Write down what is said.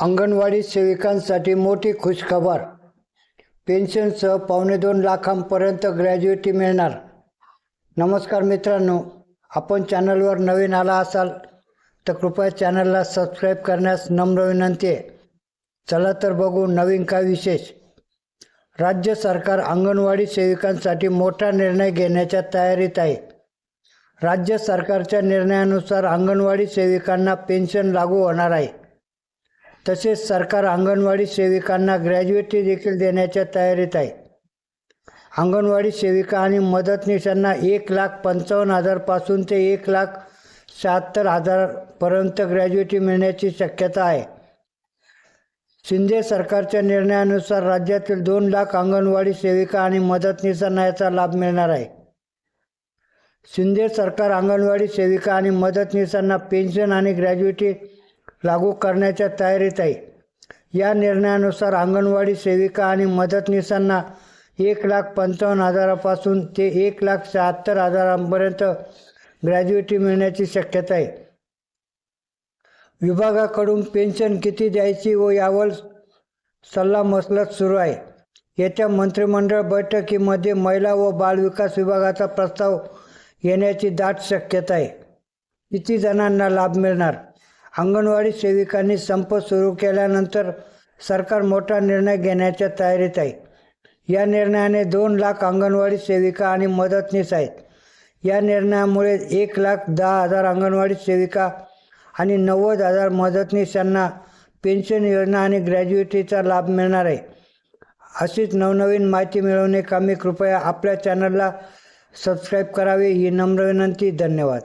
अंगणवाडी सेविकांसाठी मोठी खुशखबर. पेन्शनसह पावणे दोन लाखांपर्यंत ग्रॅज्युएटी मिळणार. नमस्कार मित्रांनो आपण चॅनलवर नवीन आला असाल तर कृपया चॅनलला सबस्क्राईब करण्यास नम्र विनंती आहे. चला तर बघू नवीन काय विशेष. राज्य सरकार अंगणवाडी सेविकांसाठी मोठा निर्णय घेण्याच्या तयारीत आहे. राज्य सरकारच्या निर्णयानुसार अंगणवाडी सेविकांना पेन्शन लागू होणार आहे. तसेच सरकार अंगणवाडी सेविकांना ग्रॅज्युएटी देखील देण्याच्या तयारीत आहे. अंगणवाडी सेविका आणि मदतनीसांना एक लाख पंचावन्न हजारपासून ते एक लाख शहात्तर हजारपर्यंत ग्रॅज्युएटी मिळण्याची शक्यता आहे. शिंदे सरकारच्या निर्णयानुसार राज्यातील दोन लाख अंगणवाडी सेविका आणि मदतनीसांना याचा लाभ मिळणार आहे. शिंदे सरकार अंगणवाडी सेविका आणि मदतनीसांना पेन्शन आणि ग्रॅज्युएटी लागू करण्याच्या तयारीत आहे. या निर्णयानुसार अंगणवाडी सेविका आणि मदतनीसांना एक लाख पंचावन्न हजारापासून ते एक लाख शहात्तर हजारांपर्यंत ग्रॅज्युएटी मिळण्याची शक्यता आहे. विभागाकडून पेन्शन किती द्यायची व यावर सल्लामसलत सुरू आहे. येत्या मंत्रिमंडळ बैठकीमध्ये महिला व बालविकास विभागाचा प्रस्ताव येण्याची दाट शक्यता आहे. किती जणांना लाभ मिळणार. अंगणवाडी सेविकांनी संप सुरू केल्यानंतर सरकार मोठा निर्णय घेण्याच्या तयारीत आहे. या निर्णयाने दोन लाख अंगणवाडी सेविका आणि मदतनीस आहेत. या निर्णयामुळे एक लाख दहा हजार अंगणवाडी सेविका आणि नव्वद हजार मदतनीस यांना पेन्शन योजना आणि ग्रॅज्युएटीचा लाभ मिळणार आहे. अशीच नवनवीन माहिती मिळवणे कामी कृपया आपल्या चॅनलला सबस्क्राईब करावे ही नम्र विनंती. धन्यवाद.